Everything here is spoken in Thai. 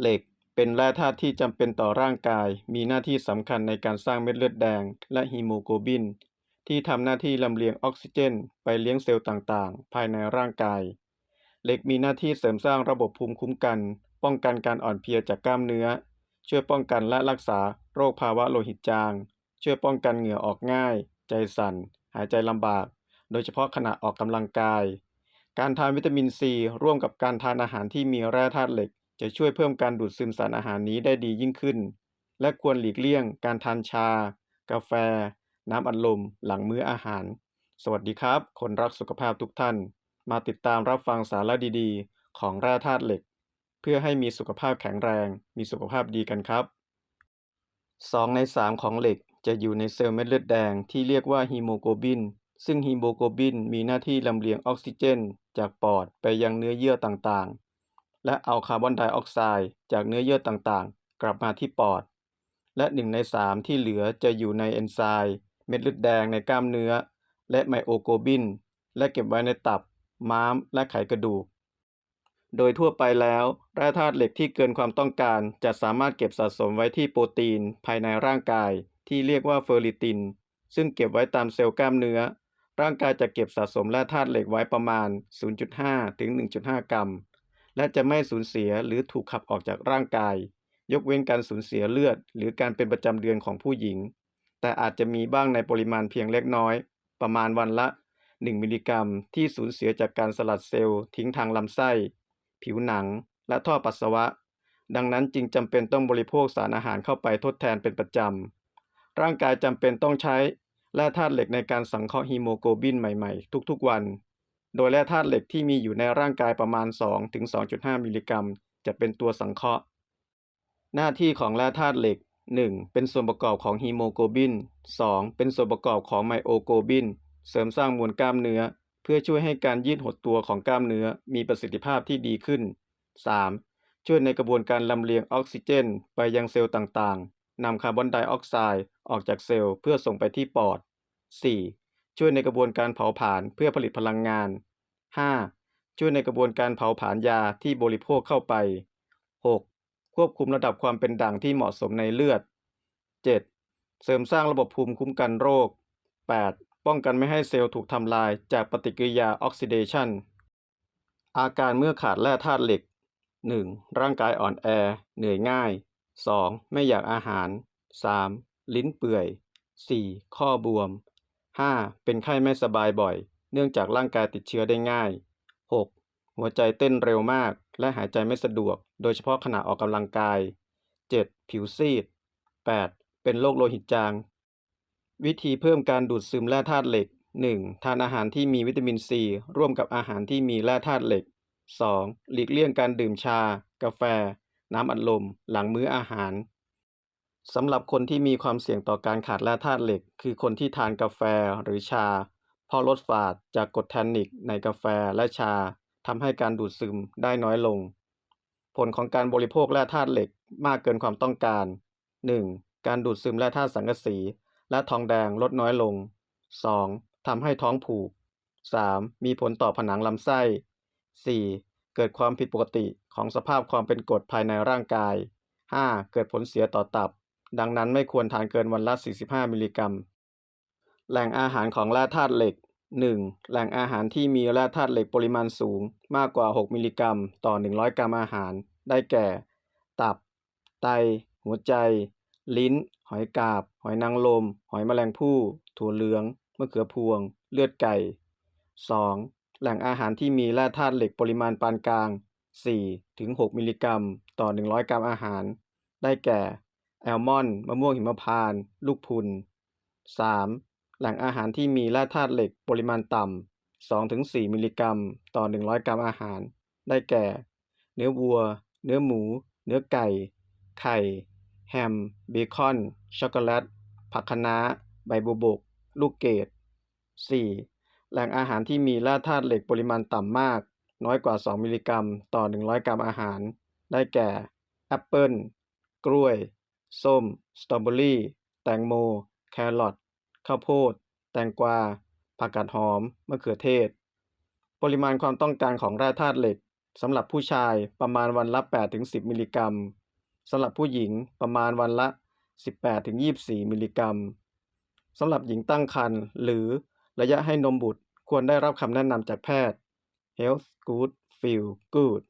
เหล็กเป็นแร่ธาตุที่จำเป็นต่อร่างกาย มีหน้าที่สำคัญในการสร้างเม็ดเลือดแดง และฮีโมโกลบิน ที่ทำหน้าที่ลำเลียงออกซิเจน ไปเลี้ยงเซลล์ต่างๆ ภายในร่างกาย เหล็กมีหน้าที่เสริมสร้างระบบภูมิคุ้มกัน ป้องกันการอ่อนเพลียจากกล้ามเนื้อ ช่วยป้องกันและรักษาโรคภาวะโลหิตจาง ช่วยป้องกันเหงื่อออกง่าย ใจสั่น หายใจลำบาก โดยเฉพาะขณะออกกำลังกาย การทานวิตามินซีร่วมกับการทานอาหารที่มีแร่ธาตุเหล็ก จะช่วยเพิ่มการดูดซึมสารอาหารนี้ได้ดียิ่งขึ้น และควรหลีกเลี่ยงการทานชา กาแฟ น้ำอัดลม หลังมื้ออาหาร สวัสดีครับ คนรักสุขภาพทุกท่าน มาติดตามรับฟังสาระดีๆ ของแร่ธาตุเหล็ก เพื่อให้มีสุขภาพแข็งแรง มีสุขภาพดีกันครับ 2 ใน 3 ของเหล็กจะอยู่ในเซลล์เม็ดเลือดแดงที่เรียกว่าฮีโมโกลบิน ซึ่งฮีโมโกลบินมีหน้าที่ลำเลียงออกซิเจน จากปอดไปยังเนื้อเยื่อต่างๆ และเอาคาร์บอนไดออกไซด์จากเนื้อเยื่อต่างๆ กลับมาที่ปอด และ1ใน3ที่เหลือจะอยู่ในเอนไซม์เม็ดเลือดแดงในกล้ามเนื้อ และไมโอโกบิน และเก็บไว้ในตับ ม้าม และไขกระดูก โดยทั่วไปแล้วแร่ธาตุเหล็กที่เกินความต้องการ จะสามารถเก็บสะสมไว้ที่โปรตีน ภายในร่างกาย ที่เรียกว่าเฟอริติน ซึ่งเก็บไว้ตามเซลล์กล้ามเนื้อ ร่างกายจะเก็บสะสมแร่ธาตุเหล็กไว้ประมาณ 0.5 ถึง 1.5 กรัม และจะไม่สูญเสียหรือถูกขับออกจากร่างกาย ยกเว้นการสูญเสียเลือด หรือการเป็นประจำเดือนของผู้หญิง แต่อาจจะมีบ้างในปริมาณเพียงเล็กน้อย ประมาณวันละ 1 มิลลิกรัม ที่สูญเสียจากการสลัดเซลล์ทิ้งทางลำไส้ ผิวหนัง และท่อปัสสาวะ ดังนั้นจึงจำเป็นต้องบริโภคสารอาหารเข้าไปทดแทนเป็นประจำร่างกายจำเป็นต้องใช้แร่ธาตุเหล็กในการสังเคราะห์ฮีโมโกลบินใหม่ ๆ ทุกๆวัน โดยแร่ธาตุเหล็กที่มีอยู่ในร่างกายประมาณ 2-2.5 มิลลิกรัม จะเป็นตัวสังเคราะห์ หน้าที่ของแร่ธาตุเหล็ก 1. เป็นส่วนประกอบของฮีโมโกลบิน 2. เป็นส่วนประกอบของไมโอโกลบิน เสริมสร้างมวลกล้ามเนื้อ เพื่อช่วยให้การยืดหดตัวของกล้ามเนื้อมีประสิทธิภาพที่ดีขึ้น 3. ช่วยในกระบวนการลำเลียงออกซิเจน ไปยังเซลล์ต่างๆ นำคาร์บอนไดออกไซด์ออกจากเซลล์เพื่อส่งไปที่ปอด 4. ช่วยในกระบวนการเผาผลาญเพื่อผลิตพลังงาน 5. ช่วยในกระบวนการเผาผลาญยาที่บริโภคเข้าไป 6. ควบคุมระดับความเป็นด่างที่เหมาะสมในเลือด 7. เสริมสร้างระบบภูมิคุ้มกันโรค 8. ป้องกันไม่ให้เซลล์ถูกทำลายจากปฏิกิริยาออกซิเดชันอาการเมื่อขาดแร่ธาตุเหล็ก 1. ร่างกายอ่อนแอ เหนื่อยง่าย 2. ไม่อยากอาหาร 3. ลิ้นเปื่อย 4. ข้อบวม 5. เป็นไข้ไม่สบายบ่อย เนื่องจากร่างกายติดเชื้อได้ง่าย 6. หัวใจเต้นเร็วมาก และหายใจไม่สะดวก โดยเฉพาะขณะออกกำลังกาย 7. ผิวซีด 8. เป็นโรคโลหิตจาง วิธีเพิ่มการดูดซึมแร่ธาตุเหล็ก 1. ทานอาหารที่มีวิตามินซีร่วมกับอาหารที่มีแร่ธาตุเหล็ก 2. หลีกเลี่ยงการดื่มชา กาแฟ น้ำอัดลม หลังมื้ออาหารสำหรับคนที่มีความเสี่ยงต่อการขาดแร่ธาตุเหล็ก คือคนที่ทานกาแฟหรือชา เพราะลดฝาดจากกรดแทนนิกในกาแฟและชาทำให้การดูดซึมได้น้อยลง ผลของการบริโภคแร่ธาตุเหล็กมากเกินความต้องการ 1. การดูดซึมแร่ธาตุสังกะสี และทองแดงลดน้อยลง 2. ทำให้ท้องผูก 3. มีผลต่อผนังลำไส้ 4. เกิดความผิดปกติของสภาพความเป็นกรดภายในร่างกาย 5. เกิดผลเสียต่อตับ ดังนั้นไม่ควรทานเกินวันละ 45 มิลลิกรัม แหล่งอาหารของแร่ธาตุเหล็ก 1. แหล่งอาหารที่มีแร่ธาตุเหล็กปริมาณสูง มากกว่า 6 มิลลิกรัม ต่อ 100 กรัมอาหาร ได้แก่ ตับ ไต หัวใจ ลิ้น หอยกาบ หอยนางรมหอยแมลงภู่ ถั่วเหลือง มะเขือพวง เลือดไก่ 2. แหล่งอาหารที่มีแร่ธาตุเหล็กปริมาณปานกลาง 4 ถึง 6 มิลลิกรัม ต่อ 100 กรัมอาหาร ได้แก่ แอลมอนด์ มะม่วงหิมพานต์ ลูกพุน 3. แหล่งอาหารที่มีแร่ธาตุเหล็กปริมาณต่ำ 2-4 มิลลิกรัม ต่อ 100 กรัมอาหาร ได้แก่ เนื้อวัว เนื้อหมู เนื้อไก่ ไข่ แฮม เบคอน ช็อกโกแลต ผักคะน้า ใบบัวบก ลูกเกด 4. แหล่งอาหารที่มีแร่ธาตุเหล็กปริมาณต่ำมาก น้อยกว่า 2 มิลลิกรัม ต่อ 100 กรัมอาหาร ได้แก่ แอปเปิล กล้วย ส้ม สตรอเบอรี่ แตงโม แครอท ข้าวโพด แตงกวา ผักกาดหอม มะเขือเทศ ปริมาณความต้องการของแร่ธาตุเหล็กสำหรับผู้ชายประมาณวันละ 8-10 มิลลิกรัมสำหรับผู้หญิงประมาณวันละ 18-24 มิลลิกรัมสำหรับหญิงตั้งครรภ์หรือระยะให้นมบุตรควรได้รับคำแนะนำจากแพทย์ Health Good Feel Good